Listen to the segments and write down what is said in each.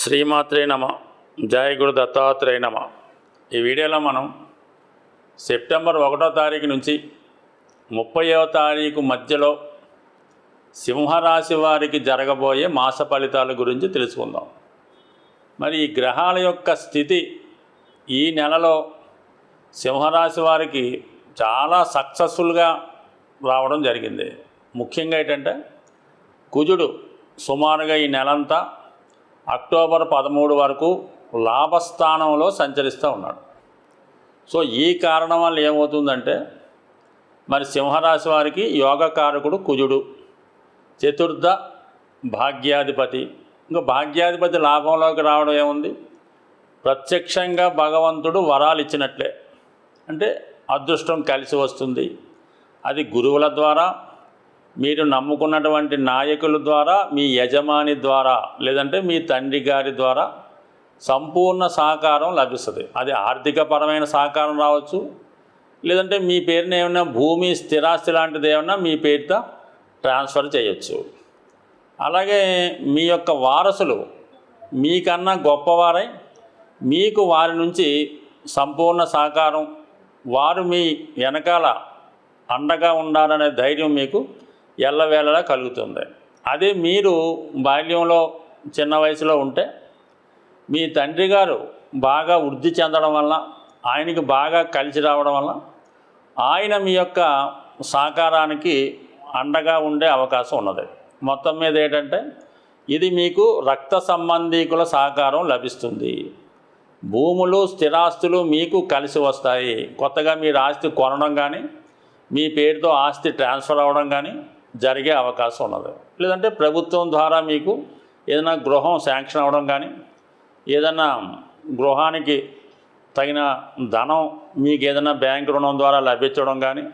శ్రీమాత్రే నమ జయ గురు దత్తాత్రేయ నమ. ఈ వీడియోలో మనం సెప్టెంబర్ ఒకటో తారీఖు నుంచి ముప్పైవ తారీఖు మధ్యలో సింహరాశి వారికి జరగబోయే మాస ఫలితాల గురించి తెలుసుకుందాం. మరి ఈ గ్రహాల యొక్క స్థితి ఈ నెలలో సింహరాశి వారికి చాలా సక్సెస్ఫుల్గా రావడం జరిగింది. ముఖ్యంగా ఏంటంటే కుజుడు సుమారుగా ఈ నెలంతా అక్టోబర్ పదమూడు వరకు లాభస్థానంలో సంచరిస్తూ ఉన్నాడు. సో ఈ కారణం వల్ల ఏమవుతుందంటే మరి సింహరాశి వారికి యోగకారకుడు కుజుడు చతుర్థ భాగ్యాధిపతి. ఇంకా భాగ్యాధిపతి లాభంలోకి రావడం ఏముంది? ప్రత్యక్షంగా భగవంతుడు వరాలు ఇచ్చినట్లే. అంటే అదృష్టం కలిసి వస్తుంది. అది గురువుల ద్వారా మీరు నమ్ముకున్నటువంటి నాయకుల ద్వారా మీ యజమాని ద్వారా లేదంటే మీ తండ్రి గారి ద్వారా సంపూర్ణ సహకారం లభిస్తుంది. అది ఆర్థికపరమైన సహకారం రావచ్చు. లేదంటే మీ పేరున ఏమైనా భూమి స్థిరాస్తి లాంటిది ఏమైనా మీ పేరుతో ట్రాన్స్ఫర్ చేయొచ్చు. అలాగే మీ యొక్క వారసులు మీకన్నా గొప్పవారై మీకు వారి నుంచి సంపూర్ణ సహకారం వారు మీ వెనకాల అండగా ఉండాలనే ధైర్యం మీకు ఎల్లవేళలా కలుగుతుంది. అదే మీరు బాల్యంలో చిన్న వయసులో ఉంటే మీ తండ్రి గారు బాగా వృద్ధి చెందడం వల్ల ఆయనకి బాగా కలిసి రావడం వల్ల ఆయన మీ యొక్క సహకారానికి అండగా ఉండే అవకాశం ఉన్నది. మొత్తం మీద ఏంటంటే ఇది మీకు రక్త సంబంధీకుల సహకారం లభిస్తుంది. భూములు స్థిరాస్తులు మీకు కలిసి వస్తాయి. కొత్తగా మీరు ఆస్తి కొనడం కానీ మీ పేరుతో ఆస్తి ట్రాన్స్ఫర్ అవ్వడం కానీ జరిగే అవకాశం ఉన్నది. లేదంటే ప్రభుత్వం ద్వారా మీకు ఏదైనా గృహం శాంక్షన్ అవ్వడం కానీ ఏదైనా గృహానికి తగిన ధనం మీకు ఏదైనా బ్యాంక్ రుణం ద్వారా లభించడం కానీ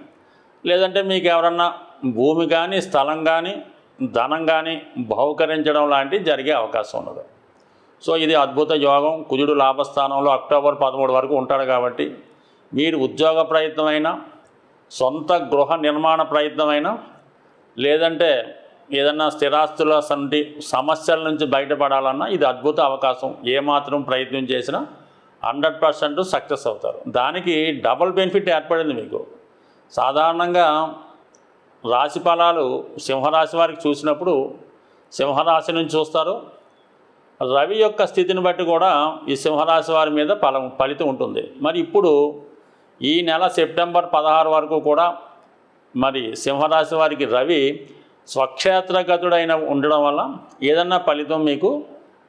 లేదంటే మీకు ఎవరన్నా భూమి కానీ స్థలం కానీ ధనం కానీ బహుకరించడం లాంటివి జరిగే అవకాశం ఉన్నది. సో ఇది అద్భుత యోగం. కుజుడు లాభస్థానంలో అక్టోబర్ పదమూడు వరకు ఉంటాడు కాబట్టి మీరు ఉద్యోగ ప్రయత్నమైనా సొంత గృహ నిర్మాణ ప్రయత్నమైనా లేదంటే ఏదన్నా స్థిరాస్తుల సంటి సమస్యల నుంచి బయటపడాలన్నా ఇది అద్భుత అవకాశం. ఏమాత్రం ప్రయత్నం చేసినా హండ్రెడ్ పర్సెంట్ సక్సెస్ అవుతారు. దానికి డబుల్ బెనిఫిట్ ఏర్పడింది మీకు. సాధారణంగా రాశి ఫలాలు సింహరాశి వారికి చూసినప్పుడు సింహరాశి నుంచి చూస్తారు. రవి యొక్క స్థితిని బట్టి కూడా ఈ సింహరాశి వారి మీద ఫలం ఫలితం ఉంటుంది. మరి ఇప్పుడు ఈ నెల సెప్టెంబర్ పదహారు వరకు కూడా మరి సింహరాశి వారికి రవి స్వక్షేత్రగతుడైన ఉండడం వల్ల ఏదన్నా ఫలితం మీకు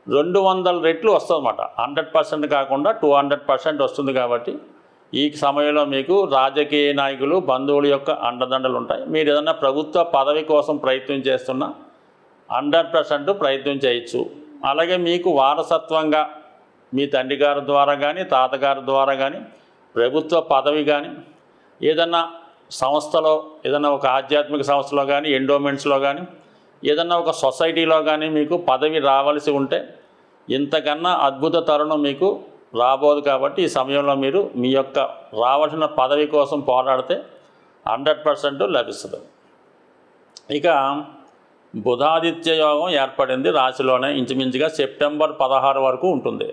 రెండు వందల రెట్లు వస్తుందన్నమాట. హండ్రెడ్ పర్సెంట్ కాకుండా టూ హండ్రెడ్ పర్సెంట్ వస్తుంది కాబట్టి ఈ సమయంలో మీకు రాజకీయ నాయకులు బంధువుల యొక్క అండదండలు ఉంటాయి. మీరు ఏదన్నా ప్రభుత్వ పదవి కోసం ప్రయత్నం చేస్తున్నా హండ్రెడ్ పర్సెంట్ ప్రయత్నం చేయొచ్చు. అలాగే మీకు వారసత్వంగా మీ తండ్రి గారి ద్వారా కానీ తాతగారి ద్వారా కానీ ప్రభుత్వ పదవి కానీ ఏదన్నా సంస్థలో ఏదైనా ఒక ఆధ్యాత్మిక సంస్థలో కానీ ఎండోమెంట్స్లో కానీ ఏదన్నా ఒక సొసైటీలో కానీ మీకు పదవి రావాల్సి ఉంటే ఇంతకన్నా అద్భుత తరుణం మీకు రాబోదు కాబట్టి ఈ సమయంలో మీరు మీ యొక్క రావాల్సిన పదవి కోసం పోరాడితే హండ్రెడ్ పర్సెంట్ లభిస్తుంది. ఇక బుధాదిత్య యోగం ఏర్పడింది రాశిలోనే. ఇంచుమించుగా సెప్టెంబర్ పదహారు వరకు ఉంటుంది.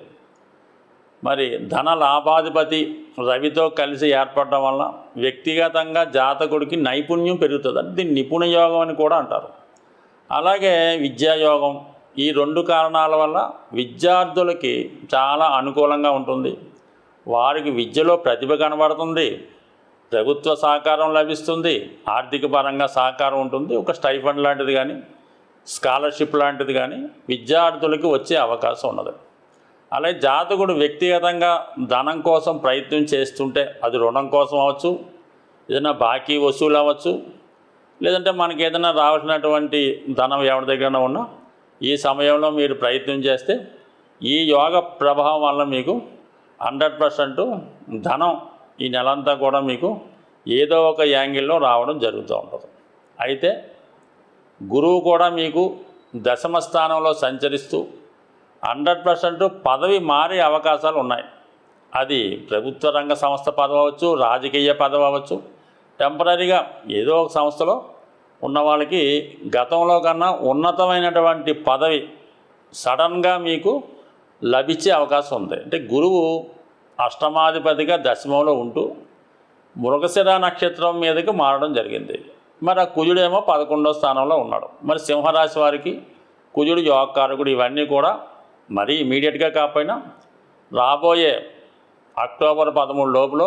మరి ధన లాభాధిపతి రవితో కలిసి ఏర్పడడం వల్ల వ్యక్తిగతంగా జాతకుడికి నైపుణ్యం పెరుగుతుంది అంటే దీన్ని నిపుణ యోగం అని కూడా అంటారు. అలాగే విద్యాయోగం ఈ రెండు కారణాల వల్ల విద్యార్థులకి చాలా అనుకూలంగా ఉంటుంది. వారికి విద్యలో ప్రతిభ కనబడుతుంది ప్రభుత్వ సహకారం లభిస్తుంది ఆర్థిక పరంగా సహకారం ఉంటుంది ఒక స్టైఫండ్ లాంటిది కానీ స్కాలర్షిప్ లాంటిది కానీ విద్యార్థులకి వచ్చే అవకాశం ఉన్నది. అలాగే జాతకుడు వ్యక్తిగతంగా ధనం కోసం ప్రయత్నం చేస్తుంటే అది రుణం కోసం అవ్వచ్చు ఏదైనా బాకీ వసూలు అవ్వచ్చు లేదంటే మనకి ఏదైనా రావాల్సినటువంటి ధనం ఎవరి దగ్గర ఉన్నా ఈ సమయంలో మీరు ప్రయత్నం చేస్తే ఈ యోగ ప్రభావం వల్ల మీకు హండ్రెడ్ పర్సెంట్ ధనం ఈ నెలంతా కూడా మీకు ఏదో ఒక యాంగిల్లో రావడం జరుగుతూ ఉంటుంది. అయితే గురువు కూడా మీకు దశమ స్థానంలో సంచరిస్తూ హండ్రెడ్ పర్సెంట్ పదవి మారే అవకాశాలు ఉన్నాయి. అది ప్రభుత్వ రంగ సంస్థ పదవి అవ్వచ్చు రాజకీయ పదవి అవ్వచ్చు టెంపరీగా ఏదో ఒక సంస్థలో ఉన్న వాళ్ళకి గతంలో కన్నా ఉన్నతమైనటువంటి పదవి సడన్గా మీకు లభించే అవకాశం ఉంది. అంటే గురువు అష్టమాధిపతిగా దశమంలో ఉంటూ మృగశిర నక్షత్రం మీదకి మారడం జరిగింది. మరి ఆ కుజుడేమో పదకొండో స్థానంలో ఉన్నాడు. మరి సింహరాశి వారికి కుజుడు యోగకారకుడు ఇవన్నీ కూడా మరీ ఇమీడియట్గా కాకపోయినా రాబోయే అక్టోబర్ పదమూడు లోపల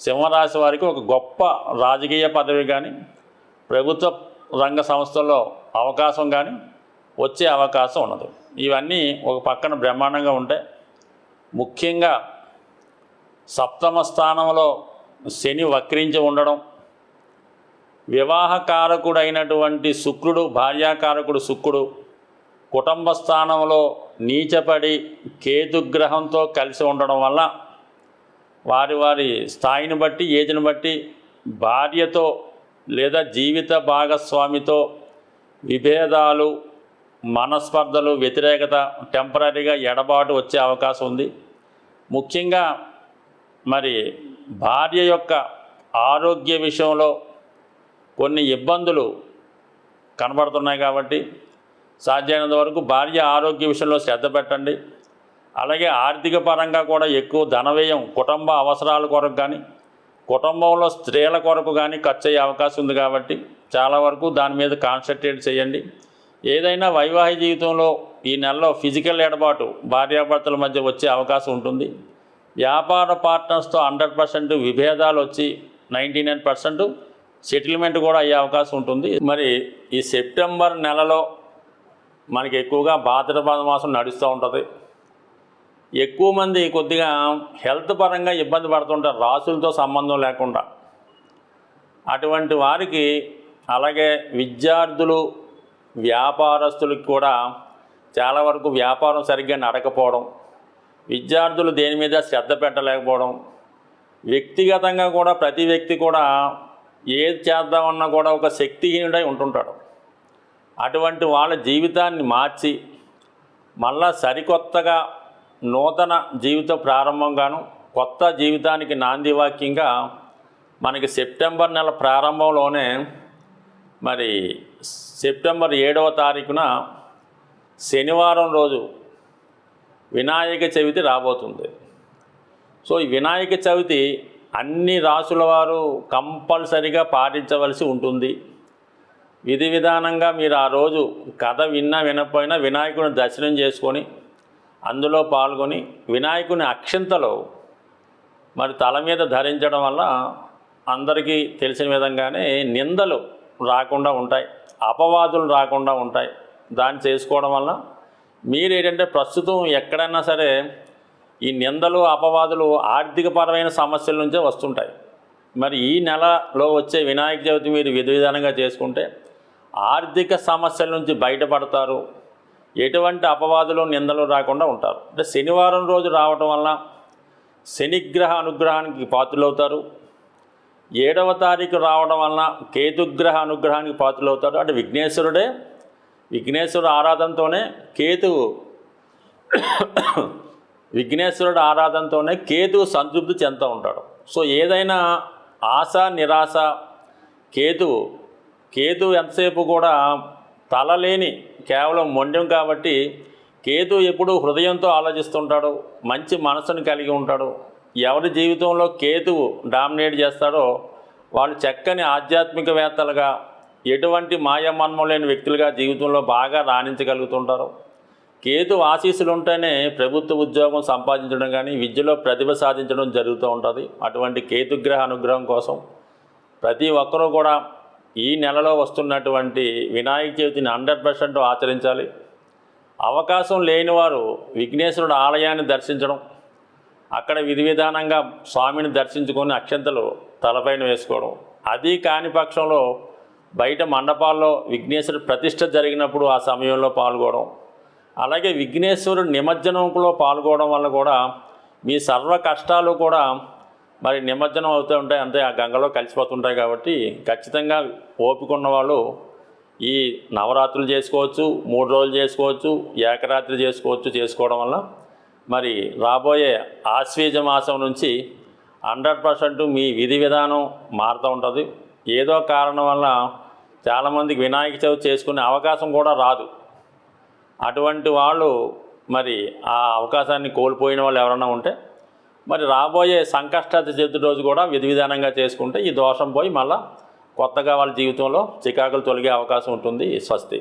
సింహరాశి వారికి ఒక గొప్ప రాజకీయ పదవి కానీ ప్రభుత్వ రంగ సంస్థల్లో అవకాశం కానీ వచ్చే అవకాశం ఉన్నది. ఇవన్నీ ఒక పక్కన బ్రహ్మాండంగా ఉంటాయి ముఖ్యంగా సప్తమ స్థానంలో శని వక్రించి ఉండడం వివాహకారకుడైనటువంటి శుక్రుడు భార్యాకారకుడు శుక్రుడు కుటుంబ స్థానంలో నీచపడి కేతుగ్రహంతో కలిసి ఉండడం వల్ల వారి వారి స్థాయిని బట్టి ఏజ్ని బట్టి భార్యతో లేదా జీవిత భాగస్వామితో విభేదాలు మనస్పర్ధలు వ్యతిరేకత టెంపరీగా ఎడబాటు వచ్చే అవకాశం ఉంది. ముఖ్యంగా మరి భార్య యొక్క ఆరోగ్య విషయంలో కొన్ని ఇబ్బందులు కనబడుతున్నాయి కాబట్టి సాధ్యమైనంత వరకు భార్య ఆరోగ్య విషయంలో శ్రద్ధ పెట్టండి. అలాగే ఆర్థిక పరంగా కూడా ఎక్కువ ధన వ్యయం కుటుంబ అవసరాల కొరకు కానీ కుటుంబంలో స్త్రీల కొరకు కానీ ఖర్చు అయ్యే అవకాశం ఉంది కాబట్టి చాలా వరకు దాని మీద కాన్సన్ట్రేట్ చేయండి. ఏదైనా వైవాహిక జీవితంలో ఈ నెలలో ఫిజికల్ ఎడబాటు భార్యాభర్తల మధ్య వచ్చే అవకాశం ఉంటుంది. వ్యాపార పార్ట్నర్స్తో హండ్రెడ్ పర్సెంట్ విభేదాలు వచ్చి నైంటీ నైన్ పర్సెంట్ సెటిల్మెంట్ కూడా అయ్యే అవకాశం ఉంటుంది. మరి ఈ సెప్టెంబర్ నెలలో మనకి ఎక్కువగా భాద్రపద మాసం నడుస్తూ ఉంటుంది. ఎక్కువ మంది కొద్దిగా హెల్త్ పరంగా ఇబ్బంది పడుతుంటారు రాసులతో సంబంధం లేకుండా అటువంటి వారికి అలాగే విద్యార్థులు వ్యాపారస్తులకు కూడా చాలా వరకు వ్యాపారం సరిగ్గా నడకపోవడం విద్యార్థులు దేని మీద శ్రద్ధ పెట్టలేకపోవడం వ్యక్తిగతంగా కూడా ప్రతి వ్యక్తి కూడా ఏది చేద్దామన్నా కూడా ఒక శక్తిహీనుడై ఉంటుంటాడు. అటువంటి వాళ్ళ జీవితాన్ని మార్చి మళ్ళా సరికొత్తగా నూతన జీవిత ప్రారంభంగాను కొత్త జీవితానికి నాంది వాక్యంగా మనకి సెప్టెంబర్ నెల ప్రారంభంలోనే మరి సెప్టెంబర్ ఏడవ తారీఖున శనివారం రోజు వినాయక చవితి రాబోతుంది. సో ఈ వినాయక చవితి అన్ని రాసుల వారు కంపల్సరిగా పాటించవలసి ఉంటుంది. విధి విధానంగా మీరు ఆ రోజు కథ విన్నా వినకపోయినా వినాయకుని దర్శనం చేసుకొని అందులో పాల్గొని వినాయకుని అక్షింతలో మరి తల మీద ధరించడం వల్ల అందరికీ తెలిసిన విధంగానే నిందలు రాకుండా ఉంటాయి అపవాదులు రాకుండా ఉంటాయి. దాన్ని చేసుకోవడం వల్ల మీరు ఏంటంటే ప్రస్తుతం ఎక్కడైనా సరే ఈ నిందలు అపవాదులు ఆర్థికపరమైన సమస్యల నుంచే వస్తుంటాయి. మరి ఈ నెలలో వచ్చే వినాయక చవితి మీరు విధి విధానంగా చేసుకుంటే ఆర్థిక సమస్యల నుంచి బయటపడతారు. ఎటువంటి అపవాదులు నిందలు రాకుండా ఉంటారు. అంటే శనివారం రోజు రావటం వల్ల శనిగ్రహ అనుగ్రహానికి పాత్రులవుతారు. ఏడవ తారీఖు రావడం వలన కేతుగ్రహ అనుగ్రహానికి పాత్రులవుతారు. అంటే విఘ్నేశ్వరుడే విఘ్నేశ్వరుడు ఆరాధనతోనే కేతువు విఘ్నేశ్వరుడు ఆరాధనతోనే కేతువు సంతృప్తి చెందుతూ ఉంటాడు. సో ఏదైనా ఆశ నిరాశ కేతువు కేతు ఎంతసేపు కూడా తలలేని కేవలం మొండెం కాబట్టి కేతు ఎప్పుడు హృదయంతో ఆలోచిస్తుంటాడు మంచి మనసును కలిగి ఉంటాడు. ఎవరి జీవితంలో కేతువు డామినేట్ చేస్తాడో వాళ్ళు చక్కని ఆధ్యాత్మికవేత్తలుగా ఎటువంటి మాయమన్మం లేని వ్యక్తులుగా జీవితంలో బాగా రాణించగలుగుతుంటారు. కేతు ఆశీస్సులు ఉంటేనే ప్రభుత్వ ఉద్యోగం సంపాదించడం కానీ విద్యలో ప్రతిభ సాధించడం జరుగుతూ ఉంటుంది. అటువంటి కేతుగ్రహ అనుగ్రహం కోసం ప్రతి ఒక్కరూ కూడా ఈ నెలలో వస్తున్నటువంటి వినాయక చవితిని హండ్రెడ్ పర్సెంట్ ఆచరించాలి. అవకాశం లేని వారు విఘ్నేశ్వరుడు ఆలయాన్ని దర్శించడం అక్కడ విధి విధానంగా స్వామిని దర్శించుకొని అక్షంతలు తలపైన వేసుకోవడం. అది కాని పక్షంలో బయట మండపాల్లో విఘ్నేశ్వరుడు ప్రతిష్ట జరిగినప్పుడు ఆ సమయంలో పాల్గొనడం. అలాగే విఘ్నేశ్వరుడు నిమజ్జనంలో పాల్గొనడం వల్ల కూడా మీ సర్వ కష్టాలు కూడా మరి నిమజ్జనం అవుతూ ఉంటాయి అంతే ఆ గంగలో కలిసిపోతుంటాయి కాబట్టి ఖచ్చితంగా ఓపిక వాళ్ళు ఈ నవరాత్రులు చేసుకోవచ్చు మూడు రోజులు చేసుకోవచ్చు ఏకరాత్రి చేసుకోవచ్చు చేసుకోవడం వల్ల మరి రాబోయే ఆశ్వీజ మాసం నుంచి హండ్రెడ్ పర్సెంట్ మీ విధి విధానం మారుతూ ఉంటుంది. ఏదో కారణం వల్ల చాలామందికి వినాయక చవితి చేసుకునే అవకాశం కూడా రాదు. అటువంటి వాళ్ళు మరి ఆ అవకాశాన్ని కోల్పోయిన వాళ్ళు ఎవరైనా ఉంటే మరి రాబోయే సంకష్ట చతుర్థి రోజు కూడా విధి విధానంగా చేసుకుంటే ఈ దోషం పోయి మళ్ళీ కొత్తగా వాళ్ళ జీవితంలో చికాకులు తొలగే అవకాశం ఉంటుంది స్వస్తి.